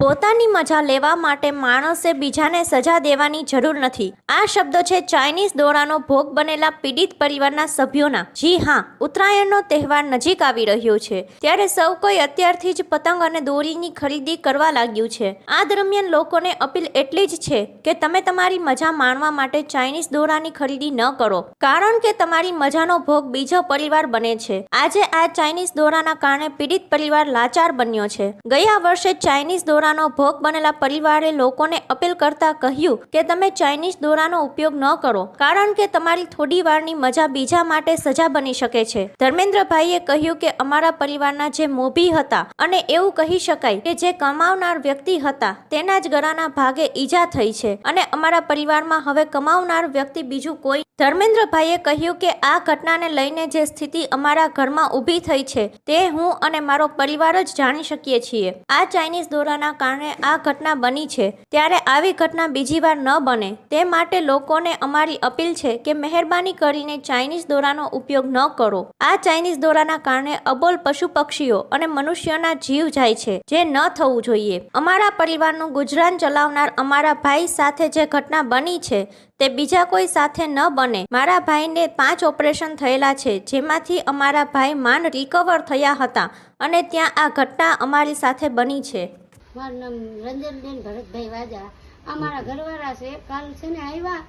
પોતાની મજા લેવા માટે માણસે બીજાને સજા દેવાની જરૂર નથી. આ શબ્દો છે ચાઇનીઝ દોરાનો ભોગ બનેલા પીડિત પરિવારના સભ્યોના. જી હા, ઉત્તરાયણનો તહેવાર નજીક આવી રહ્યો છે. ત્યારે સૌ કોઈ અત્યારથી જ પતંગ અને દોરીની ખરીદી કરવા લાગ્યું છે. આ દરમિયાન લોકોને અપીલ એટલી જ છે કે તમે તમારી મજા માણવા માટે ચાઇનીઝ દોરાની ખરીદી ન કરો. કારણ કે તમારી મજાનો ભોગ બીજો પરિવાર બને છે. આજે આ ચાઇનીઝ દોરાના કારણે પીડિત પરિવાર લાચાર બન્યો છે. ગયા વર્ષે ચાઇનીઝ દોરાનો ભોગ બનેલા પરિવારે લોકોને અપીલ કરતા કહ્યું કે તમે ચાઇનીઝ દોરાનો ઉપયોગ ન કરો, કારણ કે તમારી થોડી વારની મજા બીજા માટે સજા બની શકે છે. ધર્મેન્દ્રભાઈએ કહ્યું કે અમારા પરિવારના જે મોભી હતા અને એવું કહી શકાય કે જે કમાવનાર વ્યક્તિ હતા, તેના જ ગળાના ભાગે ઈજા થઈ છે અને અમારા પરિવારમાં હવે કમાવનાર વ્યક્તિ બીજું કોઈ. ધર્મેન્દ્રભાઈએ કહ્યું કે આ ઘટનાને લઈને જે સ્થિતિ અમારા ઘરમાં ઊભી થઈ છે, તે હું અને મારો પરિવાર જ જાણી શકીએ છીએ. આ ચાઇનીઝ દોરાના કારણે આ ઘટના બની છે. ત્યારે આવી ઘટના બીજી વાર ન બને. તે માટે લોકોને અમારી અપીલ છે કે મહેરબાની કરીને ચાઇનીઝ દોરાનો ઉપયોગ ન કરો. આ ચાઇનીઝ દોરાના કારણે અબોલ પશુ પક્ષીઓ અને મનુષ્યના જીવ જાય છે, જે ન થવું જોઈએ. અમારા પરિવારનું ગુજરાન ચલાવનાર અમારા ભાઈ સાથે જે ઘટના બની છે, તે બીજા કોઈ સાથે ન બને. મારા ભાઈને પાંચ ઓપરેશન થયેલા છે, જેમાંથી અમારા ભાઈ માંડ રિકવર થયા હતા અને ત્યાં આ ઘટના અમારી સાથે બની છે. મારું નામ રંજનબેન ભરતભાઈ વાજા. અમારા ઘરવાળા છે, કાલ છે ને આવ્યા.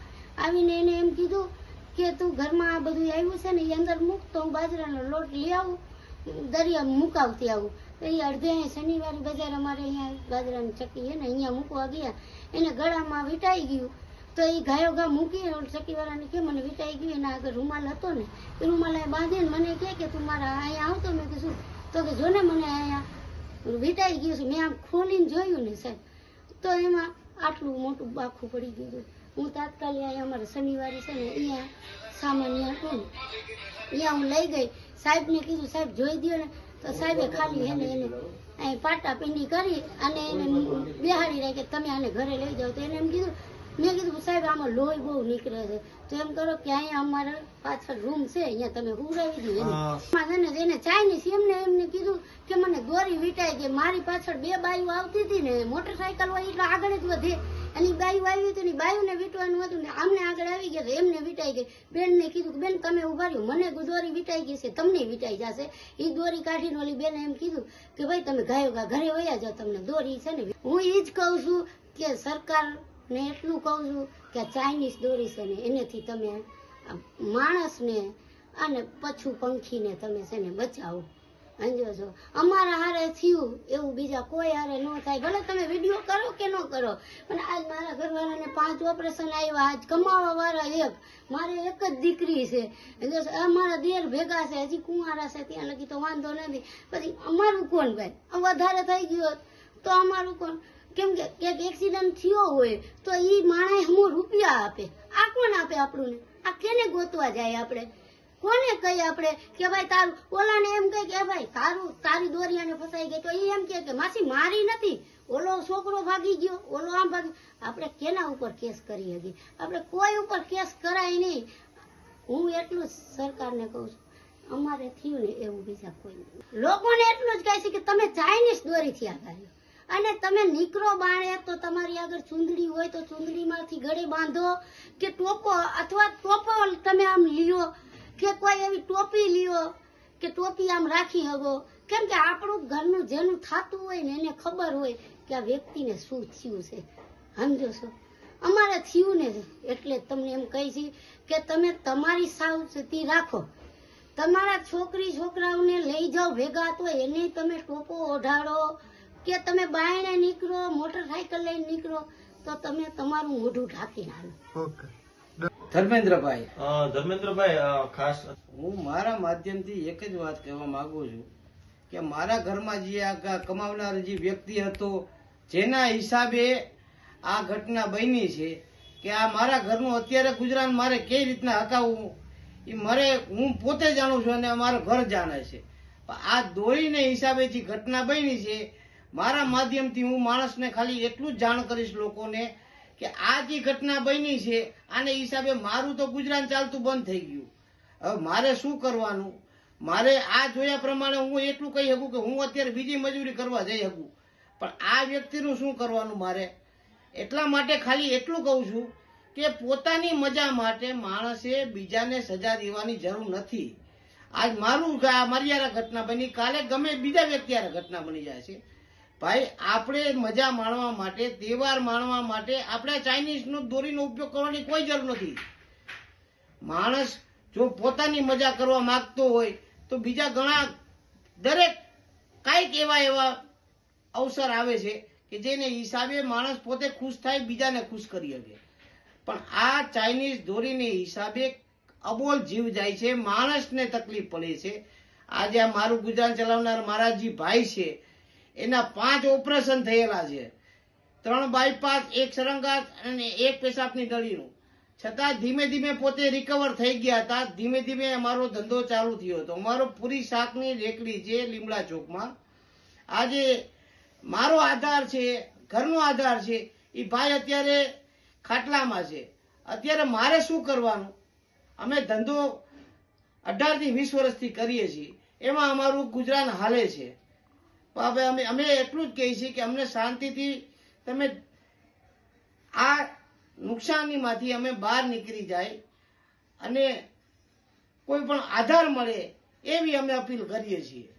આવીને એને એમ કીધું કે તું ઘરમાં આ બધું આવ્યું છે ને એ અંદર મૂક તો હું બાજરાનો લોટ લઈ આવું, દરિયા મુકાવતી આવું. તો એ અડધે શનિવારે બજાર અમારે અહીંયા બાજરાની ચક્કી છે ને અહીંયા મૂકવા ગયા. એને ગળામાં વીંટાઈ ગયું. તો એ ગાયો ગા મૂકી ચક્કીવાળાને કે મને વીંટાઈ ગયું, એના આગળ રૂમાલ હતો ને. એ રૂમાલ બાંધીને મને કે તું મારા અહીંયા આવતો. મેં કીધું, તો કે જો ને મને અહીંયા વીંટાઈ ગયું છે. મેં આમ ખોલીને જોયું ને સાહેબ તો એમાં આટલું મોટું બાખું પડી ગયું હતું. હું તાત્કાલિક અહીંયા અમારે શનિવારે છે ને અહીંયા સામાન્ય હતું ને અહીંયા હું લઈ ગઈ. સાહેબને કીધું સાહેબ જોઈ દ્યો ને. તો સાહેબે ખાલી એને એને અહીં પાટા પિંડી કરી અને એને બેહાડી રાખે તમે આને ઘરે લઈ જાઓ. તો એને એમ કીધું મેં કીધું સાહેબ આમાં લોહી બહુ નીકળે છે. તો એમ કરો કે અહીંયા અમારે પાછળ રૂમ છે અહીંયા તમે હુરાવી દીધું એને. છે ને એને ચાઇનીઝ એમને એમને કીધું કે મને દોરી વીટાઈ ગઈ, મારી પાછળ બે બાયું આવતી હતી ને, મોટરસાયકલ હોય એટલે આગળ જ વધે. અને બાયું આવી હતી ને બાયુને વીટવાનું હતું ને, આમને આગળ આવી ગયા એમને વીટાઈ ગઈ. બેનને કીધું કે, બેન, તમે ઊભા રહ્યું. મને દોરી વીટાઈ ગઈ છે, તમને વીટાઈ જશે. એ દોરી કાઢીને ઓલી બેને એમ કીધું કે, ભાઈ, તમે ગાયો ઘરે વયા જાઓ, તમને દોરી છે ને. હું એ જ કહું છું કે સરકાર ને એટલું કહું છું કે ચાઇનીઝ દોરી છે ને, એનેથી તમે માણસને અને પશુ પંખીને તમે છે ને બચાવો. સમજો છો અમારા હારે થયું એવું બીજા કોઈ હારે ન થાય. ભલે તમે વીડિયો કરો કે ન કરો, પણ આજ મારા ઘરવાળાને પાંચ ઓપરેશન આવ્યા આજ કમાવા વાળા એક. મારે એક જ દીકરી છે? અમારા દેર ભેગા છે, હજી કુંવારા છે, ત્યાં લગી તો વાંધો નથી. પછી અમારું કોણ ભાઈ? વધારે થઈ ગયું તો અમારું કોણ? કેમ કે એક એક્સિડન્ટ થયો હોય તો એ માણસ હમો રૂપિયા આપે. આ કોણ આપે આપણને? આ કેને ગોતવા જાય આપણે? કોને કહીએ આપણે કે ભાઈ તારું ઓલાને કે ભાઈ, તારું, તારી દોરિયાને ફસાઈ ગઈ તો એ એમ કે માસી, મારી નથી. ઓલો છોકરો ભાગી ગયો. ઓલો આમ ભાગી આપણે કેના ઉપર કેસ કરી શકીએ આપણે કોઈ ઉપર કેસ કરાય નહીં. હું એટલું જ સરકારને કહું છું. અમારે થયું ને એવું બીજા કોઈ લોકોને એટલું જ કહે છે કે તમે ચાઇનીઝ દોરીથી આગાડ્યો અને તમે નીકળો બાણે, તો તમારી આગળ ચૂંદડી હોય તો ચૂંદડીમાંથી ગળે બાંધો કે ટોપો, અથવા ટોપો તમે આમ લ્યો કે કોઈ એવી ટોપી લ્યો. કે ટોપી આમ રાખી હગો. કેમ કે આપણું ઘરનું જેનું થતું હોય ને એને ખબર હોય કે આ વ્યક્તિને શું થયું છે. સમજો છો? અમારે થયું ને એટલે તમને એમ કહી છે કે તમે તમારી સાવચેતી રાખો. તમારા છોકરી છોકરાઓને લઈ જાઓ ભેગા તો એને તમે ટોપો ઓઢાડો. કે તમે બાયણે નીકળો, મોટરસાયકલ લઈને નીકળો, તો તમે તમારું મોઢું ઢાંકી હાલો ધર્મેન્દ્રભાઈ. ધર્મેન્દ્રભાઈ ખાસ. હું મારા માધ્યમથી એક જ વાત કહેવા માંગુ છું કે મારા ઘરમાં જે આ કમાવનાર જે વ્યક્તિ હતો જેના હિસાબે આ ઘટના બની છે કે આ મારા ઘરનું અત્યારે ગુજરાન મારે કઈ રીતના હકાવવું એ મારે હું પોતે જાણું છું અને મારું ઘર જાણે છે. આ દોરીને હિસાબે જે ઘટના બની છે મારા માધ્યમથી હું માણસને ખાલી એટલું જ જાણ કરીશ લોકોને કે આ જે ઘટના બની છે, આને હિસાબે મારું તો ગુજરાન ચાલતું બંધ થઈ ગયું. હવે મારે શું કરવાનું? મારે આ જોયા પ્રમાણે હું એટલું કહી શકું કે હું અત્યારે બીજી મજૂરી કરવા જઈ શકું. પણ આ વ્યક્તિનું શું કરવાનું મારે? એટલા માટે ખાલી એટલું કહું છું કે પોતાની મજા માટે માણસે બીજાને સજા દેવાની જરૂર નથી. આજ મારું મારી યારે ઘટના બની. કાલે ગમે બીજા વ્યક્તિ યારે ઘટના બની જાય છે. ભાઈ, આપણે મજા માણવા માટે, તહેવાર માણવા માટે આપણે ચાઇનીઝનો દોરીનો ઉપયોગ કરવાની કોઈ જરૂર નથી. માણસ જો પોતાની મજા કરવા માંગતો હોય, તો બીજા ઘણા દરેક કાંઈક એવા એવા અવસર આવે છે કે જેને હિસાબે માણસ પોતે ખુશ થાય, બીજાને ખુશ કરી શકે. પણ આ ચાઇનીઝ દોરીને હિસાબે અબોલ જીવ જાય છે, માણસને તકલીફ પડે છે. આજે આ મારું ગુજરાન ચલાવનાર મારા ભાઈ છે એના પાંચ ઓપરેશન થયેલા છે. ત્રણ બાયપાસ એક સરંગાત અને એક પેશાબની નળીનું છતાં ધીમે ધીમે પોતે રિકવર થઈ ગયા હતા. ધીમે ધીમે અમારો ધંધો ચાલુ થયો હતો. અમારો પૂરી શાકની રેકડી છે લીમડા ચોકમાં. આજે મારો આધાર છે, ઘરનો આધાર છે એ ભાઈ અત્યારે ખાટલામાં છે. અત્યારે મારે શું કરવાનું? અમે ધંધો અઢારથી વીસ વર્ષથી કરીએ છીએ. એમાં અમારું ગુજરાન હાલે છે. હવે અમે અમે એટલું જ કહીએ છીએ કે અમને શાંતિથી તમે આ નુકસાનીમાંથી અમે બહાર નીકળી જાય અને કોઈ પણ આધાર મળે એવી અમે અપીલ કરીએ છીએ.